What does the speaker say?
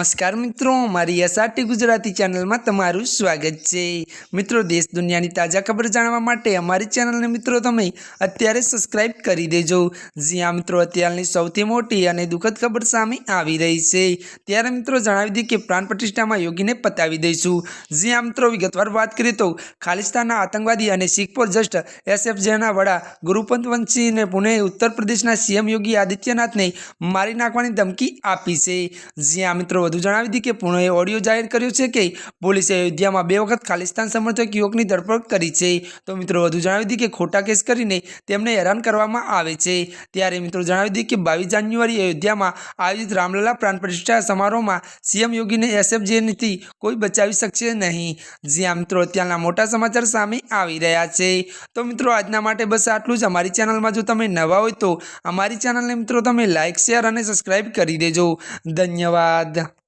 નમસ્કાર મિત્રો, મારી એસઆરટી ગુજરાતી ચેનલમાં તમારું સ્વાગત છે. મિત્રો, દેશ દુનિયાની તાજા ખબર જાણવા માટે અમારી ચેનલને મિત્રો તમે અત્યારે સબસ્ક્રાઇબ કરી દેજો. જ્યાં મિત્રો, અત્યારની સૌથી મોટી અને દુઃખદ ખબર સામે આવી રહી છે. ત્યારે મિત્રો, જણાવી દઈએ કે પ્રાણ પ્રતિષ્ઠામાં યોગીને પતાવી દઈશું. જ્યાં મિત્રો, વિગતવાર વાત કરીએ તો ખાલિસ્તાનના આતંકવાદી અને શીખ પર જસ્ટ એસએફજેના વડા ગુરુપંત વંશીને પુણે ઉત્તર પ્રદેશના સીએમ યોગી આદિત્યનાથને મારી નાખવાની ધમકી આપી છે. જ્યાં મિત્રો વધુ જણાવી દીધી કે પુણેએ ઓડિયો જાહેર કર્યો છે કે પોલીસે અયોધ્યામાં બે વખત ખાલિસ્તાન સમર્થક યુવકની ધરપકડ કરી છે. તો મિત્રો વધુ જણાવી દીધી કે ખોટા કેસ કરીને તેમને હેરાન કરવામાં આવે છે. ત્યારે મિત્રો જણાવી દીધી કે બાવીસ જાન્યુઆરી અયોધ્યામાં આયોજિત રામલલા પ્રાણ પ્રતિષ્ઠા સમારોહમાં સીએમ યોગીને એસએફજેથી કોઈ બચાવી શકશે નહીં. જ્યાં મિત્રો અત્યારના મોટા સમાચાર સામે આવી રહ્યા છે. તો મિત્રો આજના માટે બસ આટલું જ. અમારી ચેનલમાં જો તમે નવા હોય તો અમારી ચેનલને મિત્રો તમે લાઇક શેર અને સબસ્ક્રાઈબ કરી દેજો. ધન્યવાદ.